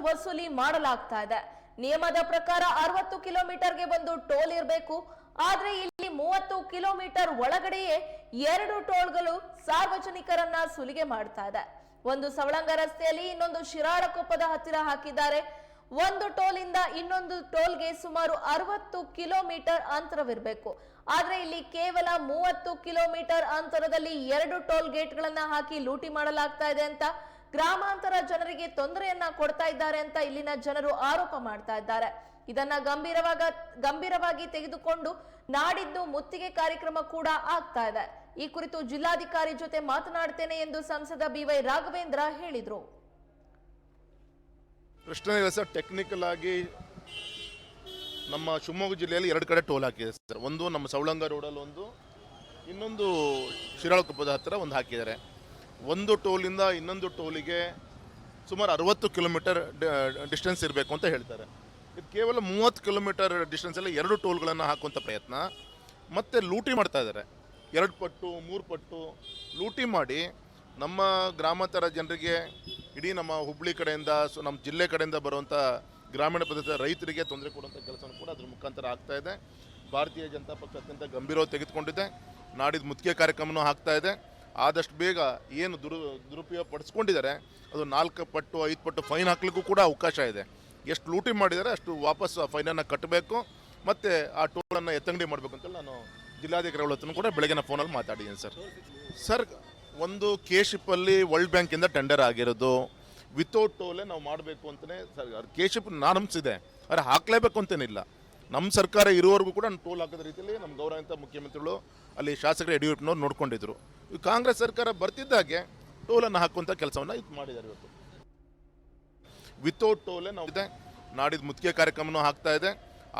Toll ವಸೂಲಿ ಮಾಡಲಾಗ್ತಾ ಇದೆ. ನಿಯಮದ ಪ್ರಕಾರ ಅರವತ್ತು ಕಿಲೋಮೀಟರ್ಗೆ ಒಂದು ಟೋಲ್ ಇರಬೇಕು. ಆದ್ರೆ ಇಲ್ಲಿ ಮೂವತ್ತು ಕಿಲೋಮೀಟರ್ ಒಳಗಡೆಯೇ ಎರಡು ಟೋಲ್ಗಳು ಸಾರ್ವಜನಿಕರನ್ನ ಸುಲಿಗೆ ಮಾಡ್ತಾ ಇದೆ. ಒಂದು ಸವಳಂಗ ರಸ್ತೆಯಲ್ಲಿ ಇನ್ನೊಂದು ಶಿರಾಳಕೊಪ್ಪದ ಹತ್ತಿರ ಹಾಕಿದ್ದಾರೆ. ಒಂದು ಟೋಲಿಂದ ಇನ್ನೊಂದು ಟೋಲ್ಗೆ ಸುಮಾರು ಅರವತ್ತು ಕಿಲೋಮೀಟರ್ ಅಂತರವಿರಬೇಕು. ಆದ್ರೆ ಇಲ್ಲಿ ಕೇವಲ ಮೂವತ್ತು ಕಿಲೋಮೀಟರ್ ಅಂತರದಲ್ಲಿ ಎರಡು ಟೋಲ್ ಗೇಟ್ಗಳನ್ನ ಹಾಕಿ ಲೂಟಿ ಮಾಡಲಾಗ್ತಾ ಇದೆ ಅಂತ ಗ್ರಾಮಾಂತರ ಜನರಿಗೆ ತೊಂದರೆಯನ್ನ ಕೊಡ್ತಾ ಇದ್ದಾರೆ ಅಂತ ಇಲ್ಲಿನ ಜನರು ಆರೋಪ ಮಾಡ್ತಾ ಇದ್ದಾರೆ. ಇದನ್ನ ಗಂಭೀರವಾಗ, ಗಂಭೀರವಾಗಿ ತೆಗೆದುಕೊಂಡು ನಾಡಿದ್ದು ಮುತ್ತಿಗೆ ಕಾರ್ಯಕ್ರಮ ಕೂಡ ಆಗ್ತಾ ಇದೆ. ಈ ಕುರಿತು ಜಿಲ್ಲಾಧಿಕಾರಿ ಜೊತೆ ಮಾತನಾಡ್ತೇನೆ ಎಂದು ಸಂಸದ ಬಿವೈ ರಾಘವೇಂದ್ರ ಹೇಳಿದ್ರು. ಕೃಷ್ಣ ಟೆಕ್ನಿಕಲ್ ಆಗಿ ನಮ್ಮ ಶಿವಮೊಗ್ಗ ಜಿಲ್ಲೆಯಲ್ಲಿ ಎರಡು ಕಡೆ ಟೋಲ್ ಹಾಕಿದೆ ಸರ್. ಒಂದು ನಮ್ಮ ಸೌಳಂಗ ರೋಡಲ್ಲಿ ಒಂದು, ಇನ್ನೊಂದು ಶಿರಾಳಕೊಪ್ಪದ ಹತ್ತಿರ ಒಂದು ಹಾಕಿದ್ದಾರೆ. ಒಂದು ಟೋಲಿಂದ ಇನ್ನೊಂದು ಟೋಲಿಗೆ ಸುಮಾರು ಅರವತ್ತು ಕಿಲೋಮೀಟರ್ ಡಿಸ್ಟೆನ್ಸ್ ಇರಬೇಕು ಅಂತ ಹೇಳ್ತಾರೆ. ಇದು ಕೇವಲ ಮೂವತ್ತು ಕಿಲೋಮೀಟರ್ ಡಿಸ್ಟೆನ್ಸಲ್ಲಿ ಎರಡು ಟೋಲ್ಗಳನ್ನು ಹಾಕುವಂಥ ಪ್ರಯತ್ನ. ಮತ್ತು ಲೂಟಿ ಮಾಡ್ತಾ ಇದ್ದಾರೆ. ಎರಡು ಪಟ್ಟು, ಮೂರು ಪಟ್ಟು ಲೂಟಿ ಮಾಡಿ ನಮ್ಮ ಗ್ರಾಮಾಂತರ ಜನರಿಗೆ ಇಡೀ ನಮ್ಮ ಹುಬ್ಬಳ್ಳಿ ಕಡೆಯಿಂದ, ಸೊ, ನಮ್ಮ ಜಿಲ್ಲೆ ಕಡೆಯಿಂದ ಬರುವಂಥ ಗ್ರಾಮೀಣ ಪ್ರದೇಶದ ರೈತರಿಗೆ ತೊಂದರೆ ಕೊಡುವಂಥ ಕೆಲಸನೂ ಕೂಡ ಅದರ ಮುಖಾಂತರ ಆಗ್ತಾ ಇದೆ. ಭಾರತೀಯ ಜನತಾ ಪಕ್ಷ ಅತ್ಯಂತ ಗಂಭೀರವಾಗಿ ತೆಗೆದುಕೊಂಡಿದೆ. ನಾಡಿದ್ದು ಮುತ್ತಿಗೆ ಕಾರ್ಯಕ್ರಮನೂ ಆಗ್ತಾ ಆದಷ್ಟು ಬೇಗ ಏನು ದುರು ದುರುಪಯೋಗ ಪಡಿಸ್ಕೊಂಡಿದ್ದಾರೆ ಅದು ನಾಲ್ಕು ಪಟ್ಟು, ಐದು ಪಟ್ಟು ಫೈನ್ ಹಾಕ್ಲಿಕ್ಕೂ ಕೂಡ ಅವಕಾಶ ಇದೆ. ಎಷ್ಟು ಲೂಟಿ ಮಾಡಿದ್ದಾರೆ ಅಷ್ಟು ವಾಪಸ್ ಆ ಫೈನನ್ನು ಕಟ್ಟಬೇಕು, ಮತ್ತು ಆ ಟೋಲನ್ನು ಎತ್ತಂಗಡಿ ಮಾಡಬೇಕು ಅಂತ ನಾನು ಜಿಲ್ಲಾಧಿಕಾರಿಗಳ ಹತ್ರ ಕೂಡ ಬೆಳಗಿನ ಫೋನಲ್ಲಿ ಮಾತಾಡಿದ್ದೀನಿ ಸರ್. ಸರ್, ಒಂದು ಕೆ ಶಿಪ್ಪಲ್ಲಿ ವರ್ಲ್ಡ್ ಬ್ಯಾಂಕಿಂದ ಟೆಂಡರ್ ಆಗಿರೋದು ವಿತೌಟ್ ಟೋಲೇ ನಾವು ಮಾಡಬೇಕು ಅಂತಲೇ ಸರ್ ಕೆ ಶಿಪ್ ನಾನು ಆದರೆ ಹಾಕಲೇಬೇಕು ಅಂತೇನಿಲ್ಲ. ನಮ್ಮ ಸರ್ಕಾರ ಇರುವವರೆಗೂ ಕೂಡ ಟೋಲ್ ಹಾಕದ ರೀತಿಯಲ್ಲಿ ನಮ್ಮ ಗೌರವಂತ ಮುಖ್ಯಮಂತ್ರಿಗಳು ಅಲ್ಲಿ ಶಾಸಕರು ಯಡಿಯೂರಪ್ಪನವ್ರು ನೋಡ್ಕೊಂಡಿದ್ರು. ಈ ಕಾಂಗ್ರೆಸ್ ಸರ್ಕಾರ ಬರ್ತಿದ್ದಾಗೆ ಟೋಲನ್ನು ಹಾಕುವಂಥ ಕೆಲಸವನ್ನು ಇದು ಮಾಡಿದ್ದಾರೆ ಇವತ್ತು. ವಿತೌಟ್ ಟೋಲೇ ನಾವು ಇದೆ. ನಾಡಿದ್ದು ಮುತ್ತಿಗೆ ಕಾರ್ಯಕ್ರಮನೂ ಹಾಕ್ತಾ ಇದೆ.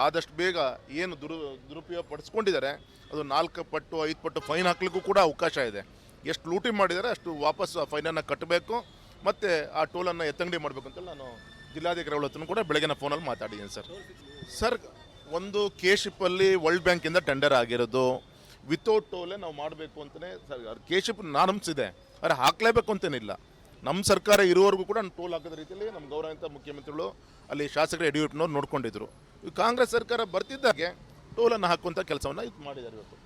ಆದಷ್ಟು ಬೇಗ ಏನು ದುರು ದುರುಪಯೋಗ ಪಡಿಸ್ಕೊಂಡಿದ್ದಾರೆ ಅದು ನಾಲ್ಕು ಪಟ್ಟು, ಐದು ಪಟ್ಟು ಫೈನ್ ಹಾಕ್ಲಿಕ್ಕೂ ಕೂಡ ಅವಕಾಶ ಇದೆ. ಎಷ್ಟು ಲೂಟಿ ಮಾಡಿದ್ದಾರೆ ಅಷ್ಟು ವಾಪಸ್ ಆ ಫೈನನ್ನು ಕಟ್ಟಬೇಕು. ಮತ್ತು ಆ ಟೋಲನ್ನು ಎತ್ತಂಗಡಿ ಮಾಡಬೇಕು ಅಂತ ನಾನು ಜಿಲ್ಲಾಧಿಕಾರಿಗಳ ಹತ್ರ ಕೂಡ ಬೆಳಗಿನ ಫೋನಲ್ಲಿ ಮಾತಾಡಿದ್ದೀನಿ ಸರ್. ಸರ್ ಒಂದು ಕೆ ಶಿಪ್ಪಲ್ಲಿ ವರ್ಲ್ಡ್ ಬ್ಯಾಂಕಿಂದ ಟೆಂಡರ್ ಆಗಿರೋದು. ವಿತೌಟ್ ಟೋಲೆ ನಾವು ಮಾಡಬೇಕು ಅಂತಲೇ ಕೆ ಶಿಪ್ ನಾರ್ಮ್ಸ್ ಇದೆ ಆದರೆ ಹಾಕಲೇಬೇಕು ಅಂತೇನಿಲ್ಲ. ನಮ್ಮ ಸರ್ಕಾರ ಇರುವವರೆಗೂ ಕೂಡ ಟೋಲ್ ಹಾಕಿದ ರೀತಿಯಲ್ಲಿ ನಮ್ಮ ಗೌರವಂತ ಮುಖ್ಯಮಂತ್ರಿಗಳು ಅಲ್ಲಿ ಶಾಸಕರು ಯಡಿಯೂರಪ್ಪನವ್ರು ನೋಡ್ಕೊಂಡಿದ್ರು. ಕಾಂಗ್ರೆಸ್ ಸರ್ಕಾರ ಬರ್ತಿದ್ದಾಗೆ ಟೋಲನ್ನು ಹಾಕುವಂಥ ಕೆಲಸವನ್ನು ಇದು ಮಾಡಿದ್ದಾರೆ ಇವತ್ತು.